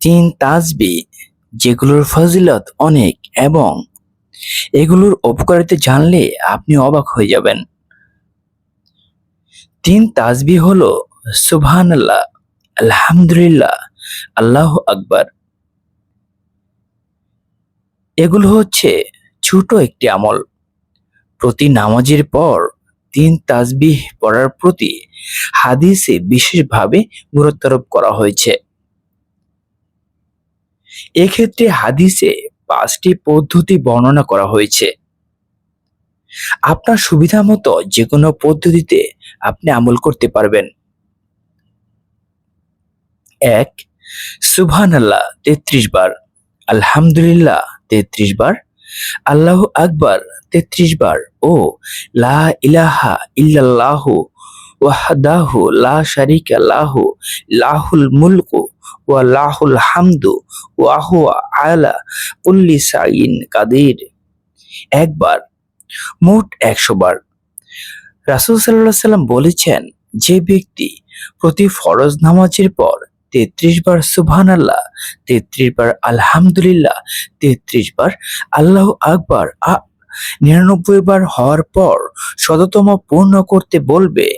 তিন তাজবি, যেগুলোর ফজিলত অনেক এবং এগুলোর উপকারিতা জানলে আপনি অবাক হয়ে যাবেন। তিন তাজবি হলো সুবহান আল্লাহ আলহামদুলিল্লাহ, আল্লাহ আকবার। এগুলো হচ্ছে ছোট একটি আমল। প্রতি নামাজের পর তিন তাজবিহ পড়ার প্রতি হাদিসে বিশেষভাবে গুরুত্বারোপ করা হয়েছে। এক্ষেত্রে হাদিসে পাঁচটি পদ্ধতি বর্ণনা করা হয়েছে। আপনার সুবিধা মতো যে কোনো পদ্ধতিতে আপনি আমল করতে পারবেন। এক সুবহান আল্লাহ তেত্রিশ বার। আলহামদুলিল্লাহ, তেত্রিশ বার। আল্লাহ আকবার, তেত্রিশ বার। ও, লা ইলাহা ইল্লাল্লাহু ওয়াহদাহু, লা শারিকা লাহু লাহুল মুলকু। ওয়া লাহুল হামদু ওয়া হুয়া আলা কুল্লি সাইন কাদির। একবার, মোট একশো বার রাসূল সাল্লাল্লাহু সাল্লাম বলেছেন, যে ব্যক্তি প্রতি ফরজ নামাজের পর তেত্রিশ বার সুবহান আল্লাহ তেত্রিশ বার আলহামদুলিল্লাহ, তেত্রিশ বার আল্লাহ আকবার নিরানব্বই বার হওয়ার পর শততম পূর্ণ করতে বলবে,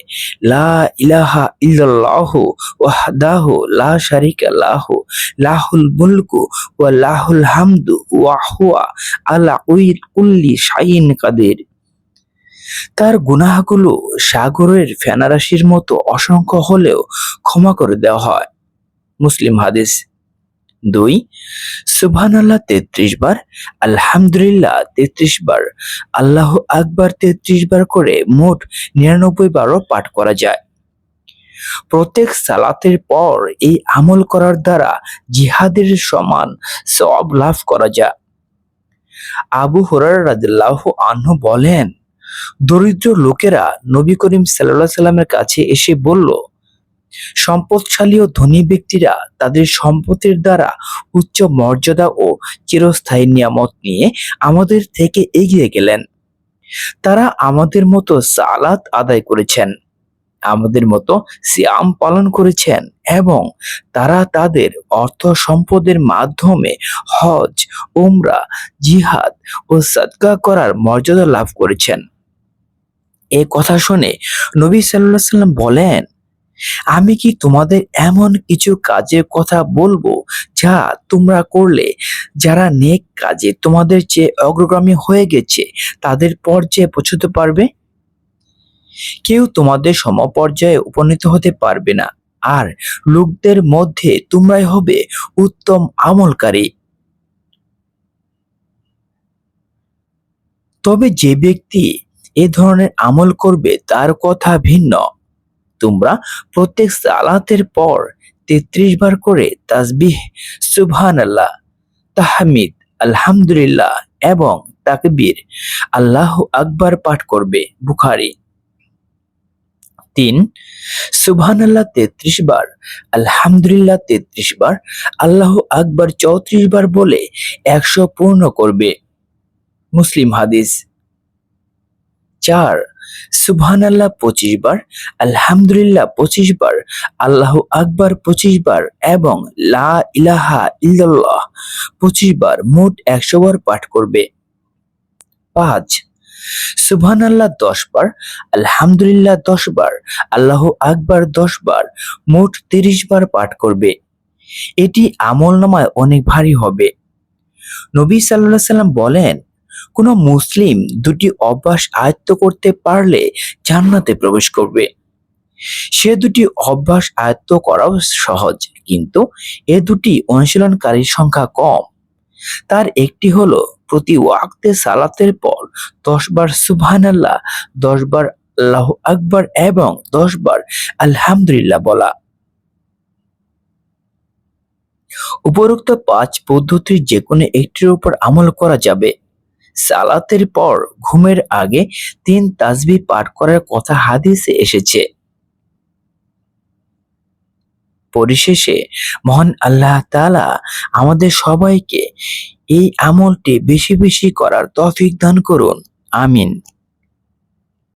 লা ইলাহা ইল্লাল্লাহু ওয়াহদাহু লা শারিকা লাহু, লাহুল মুলকু ওয়া লাহুল হামদু ওয়া হুয়া আলা কুল্লি শাইইন কাদির। তার গুনাহগুলো সাগরের ফেনারাশির মতো অসংখ্য হলেও ক্ষমা করে দেওয়া হয়। মুসলিম হাদিস। দুই সুবহান আল্লাহ তেত্রিশ বার, আলহামদুলিল্লাহ তেত্রিশ বার, আল্লাহ আকবার তেত্রিশ বার করে মোট নিরানব্বই বারও পাঠ করা যায়। প্রত্যেক সালাতের পর এই আমল করার দ্বারা জিহাদের সমান সব লাভ করা যায়। আবু হুরার রাদিল্লাহ আনহু বলেন, দরিদ্র লোকেরা নবী করিম সাল্লাহ সাল্লামের কাছে এসে বলল সম্পদশালী ও ধনী ব্যক্তিরা তাদের সম্পদের দ্বারা উচ্চ মর্যাদা ও চিরস্থায়ী নিয়ামত নিয়ে আমাদের থেকে এগিয়ে গেলেন। তারা আমাদের মতো সালাত আদায় করেছেন, আমাদের মতো সিয়াম পালন করেছেন এবং তারা তাদের অর্থ সম্পদের মাধ্যমে হজ, উমরা, জিহাদ ও সদকা করার মর্যাদা লাভ করেছেন। এ কথা শুনে নবী আলাইহি সাল্লাম বলেন আমি কি তোমাদের এমন কিছু কাজের কথা বলব যা তোমরা করলে? যারা নেক কাজে তোমাদের চেয়ে অগ্রগামী হয়ে গেছে, তাদের পর্যায়ে পৌঁছতে পারবে? কেউ তোমাদের সমপর্যায়ে উপনীত হতে পারবে না, আর লোকদের মধ্যে তোমরাই হবে উত্তম আমলকারী। তবে যে ব্যক্তি এ ধরনের আমল করবে, তার কথা ভিন্ন। তোমরা প্রত্যেক সালাতের পর তেত্রিশ বার করে তাসবিহ সুবহান আল্লাহ তাহমিদ, আলহামদুলিল্লাহ এবং তাকবীর আল্লাহ আকবার পাঠ করবে বুখারি। তিন সুবহান আল্লাহ তেত্রিশ বার, আলহামদুলিল্লাহ তেত্রিশ বার, আল্লাহ আকবার চৌত্রিশ বার বলে একশো পূর্ণ করবে। মুসলিম হাদিস। চার। সুবহান আল্লাহ পঁচিশ বার, আলহামদুলিল্লাহ পঁচিশ বার, আল্লাহ আকবার পঁচিশ বার এবং লা ইলাহা ইল্লাল্লাহ পঁচিশ বার মোট একশো বার পাঠ করবে। পাঁচ। সুবহান আল্লাহ দশ বার, আলহামদুলিল্লাহ দশ বার, আল্লাহ আকবার দশ বার মোট তিরিশ বার পাঠ করবে। এটি আমল নামায় অনেক ভারী হবে। নবী সাল্লাল্লাহু সাল্লাম বলেন কোনো মুসলিম দুটি অভ্যাস আয়ত্ত করতে পারলে জান্নাতে প্রবেশ করবে। সে দুটি অভ্যাস আয়ত্ত করাও সহজ, কিন্তু এ দুটি অনুশীলনকারীর সংখ্যা কম। তার একটি হলো, প্রতি ওয়াক্তে সালাতের পর দশ বার সুবহান আল্লাহ দশ বার আল্লাহ আকবার এবং দশ বার আলহামদুলিল্লাহ বলা। উপরোক্ত পাঁচ পদ্ধতির যে কোনো একটির উপর আমল করা যাবে। সালাতের পর ঘুমের আগে তিন তাজবি পাঠ করার কথা হাদিসে এসেছে। পরিশেষে মহান আল্লাহ তালা আমাদের সবাইকে এই আমলটি বেশি বেশি করার তফিক দান করুন। আমিন।